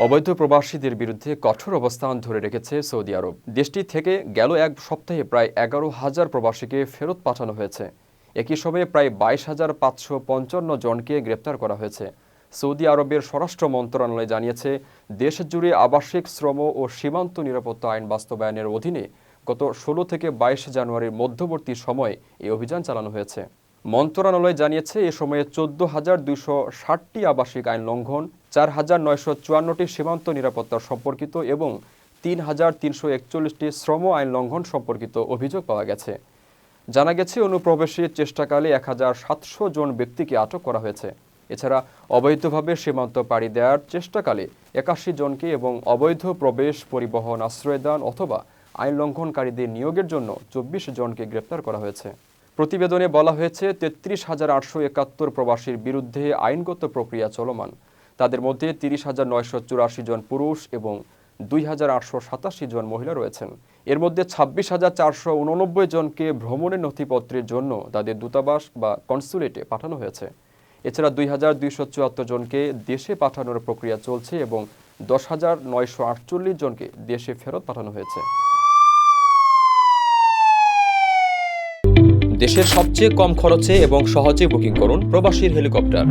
অবৈধ প্রবাসীদের বিরুদ্ধে কঠোর অবস্থান ধরে রেখেছে সৌদি আরব। দেশটি থেকে গেল এক সপ্তাহে প্রায় এগারো হাজার প্রবাসীকে ফেরত পাঠানো হয়েছে। একই সময়ে প্রায় বাইশ হাজার পাঁচশো পঞ্চান্ন জনকে গ্রেপ্তার করা হয়েছে। সৌদি আরবের স্বরাষ্ট্র মন্ত্রণালয় জানিয়েছে, দেশ জুড়ে আবাসিক শ্রম ও সীমান্ত নিরাপত্তা আইন বাস্তবায়নের অধীনে গত ষোলো থেকে বাইশ জানুয়ারির মধ্যবর্তী সময়ে এই অভিযান চালানো হয়েছে। মন্ত্রণালয় জানিয়েছে, এ সময়ে চোদ্দ হাজার দুশো ষাটটি আবাসিক আইন লঙ্ঘন চার হাজার নয়শো চুয়ান্নটি সীমান্ত নিরাপত্তা সম্পর্কিত এবং তিন হাজার তিনশো একচল্লিশটি শ্রম আইন লঙ্ঘন সম্পর্কিত অভিযোগ পাওয়া গেছে। জানা গেছে, অনুপ্রবেশের চেষ্টাকালে এক হাজার সাতশো জন ব্যক্তিকে আটক করা হয়েছে। এছাড়া অবৈধভাবে সীমান্ত পাড়ি দেওয়ার চেষ্টাকালে একাশি জনকে এবং অবৈধ প্রবেশ পরিবহন আশ্রয়দান অথবা আইন লঙ্ঘনকারীদের নিয়োগের জন্য চব্বিশ জনকে গ্রেপ্তার করা হয়েছে। প্রতিবেদনে বলা হয়েছে, তেত্রিশ হাজার আটশো একাত্তর প্রবাসীর বিরুদ্ধে আইনগত প্রক্রিয়া চলমান। তাদের মধ্যে তিরিশ হাজার নয়শো চুরাশি জন পুরুষ এবং দুই হাজার আটশো সাতাশি জন মহিলা রয়েছেন। এর মধ্যে ছাব্বিশ হাজার চারশো উননব্বই জনকে ভ্রমণের নথিপত্রের জন্য তাদের দূতাবাস বা কনসুলেটে পাঠানো হয়েছে। এছাড়া দুই হাজার দুইশো চুয়াত্তর জনকে দেশে পাঠানোর প্রক্রিয়া চলছে এবং দশ হাজার নয়শো আটচল্লিশ জনকে দেশে ফেরত পাঠানো হয়েছে। দেশের সবচেয়ে কম খরচে এবং সহজে বুকিং করুন প্রবাসীর হেলিকপ্টার।